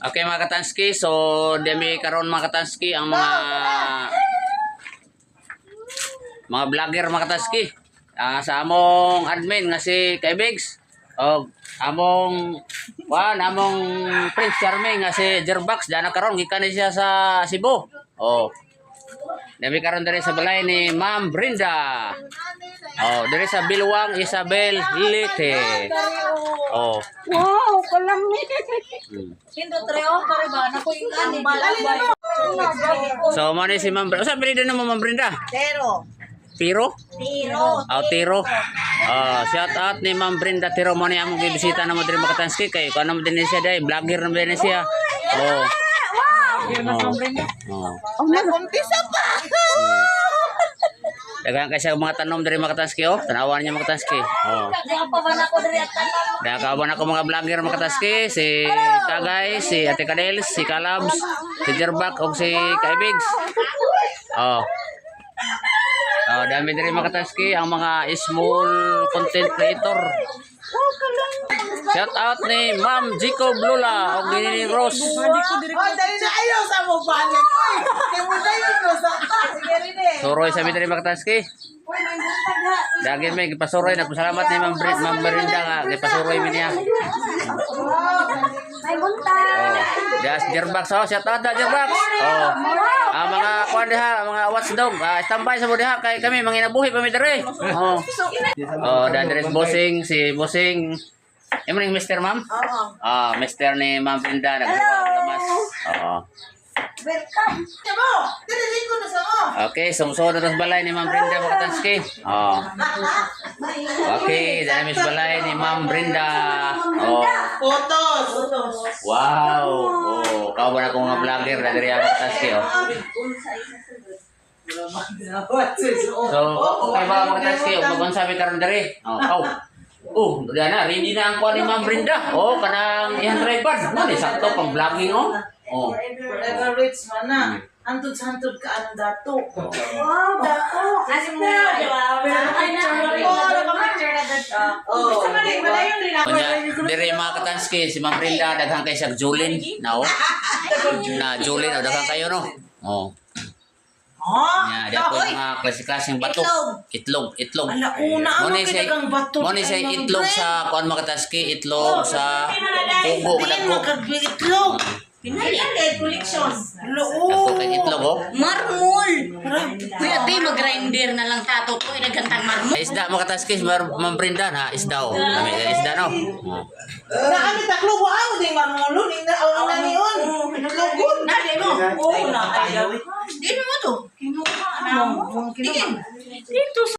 Okay mga katanski, so demi karon mga katanski ang mga mga vlogger mga katanski. Ah, sa among admin nga si Kaibigs. O among wan among Prince Charming nga si Jerbax dana karon gikan siya sa Cebu. Oh. Demi karon diri sa balay ni Ma'am Brenda. Oh, diri sa Bilwang Isabel Lite. Oh. Wow, kalami. Hmm. Pindot reo, pare ba? Naku yung ani, balabay. So, mo ni si Ma'am Brenda. Sa pinili na mo Ma'am Brenda? Pero, Tiro? tiro. Oh, Tiro. Oh, shout out ni Ma'am Brenda Tiro mo ni among gibisita na mo diri Makatanski kay kuno mo din siya dai, vlogger na din siya. Oh. Oh. Oh. Oh, nag-umpisa pa. Dagan kay siya mga tanom diri Makatanski oh. Tanawan niya Makatanski. Oh. Diyan pa ba na ako mga vlogger Makatanski, si Kagay, si Ate Kadels, si Kalabs, si Jerbak ug si Kaibigs. Oh. Oh, dami diri Makatanski ang mga small content creator. Shout out ni Ma'am Jico Blula o ni Rose. Na na. Suroy sa buntag ha. Dagin may gipasuroy nagpasalamat ni Ma'am Brit, Ma'am Berinda nga gipasuroy mi niya. May bunta. Oh, das oh, shout out da Jerbax. Oh. Ah, mga kuan diha, mga watchdog, ah, standby sa mo diha kay kami manginabuhi pa mi diri. Oh. Oh, si bossing, si bossing. Imo ning Mr. Ma'am? Oo. Ah, Mr. ni Ma'am Brinda naglamas. Oo. Welcome. Mo, dili ko na sa mo. Okay, sumusunod na sa balay ni Ma'am Brinda Makatanski. Oh. Okay, dahil sa balay ni Ma'am Brinda. Oh. Photos. Wow. Oh, kau ba na kong mga vlogger na diri ako oh. So, okay ba Makatanski? Oh, kung sabi karon diri. Oh, oh. Oh, diyan na, ready na ang kuha ni Ma'am Brinda. Oh, kanang iyang tripod. Ano, sakto pang vlogging oh. Oh. Forever rich man na. Antod sa antod ka anong dato. Wow, dako. Kasi mo na, di ba? Ay, na. Oh. Oh, diri mga katanski, si Ma'am Brenda, daghang kay siya Julin, na oh. Na Julin, oh, daghang kayo no. Oh. Oh, di ako yung mga klase-klaseng bato. Itlog, itlog. Ala, una, ano Mo kinagang bato? Mo ni say Ay, itlog sa kuan mga katanski, itlog sa pugo, Hindi dagko. magkag-itlog. Pinali. collection. Dagko kay itlog oh. Marmol. Kuya, di mag-grinder na lang tato ko. Inagantang marmol. Ay, Isda mga katanski, Mar- Ma'am Brenda na isda oh. Kami isda no. Oh. Na kami taklo mo ang ding manulo ni na ang na niyon. Lugod. Nade mo. Oo na. Di mo to. Kinuha. Ano mo? Dito.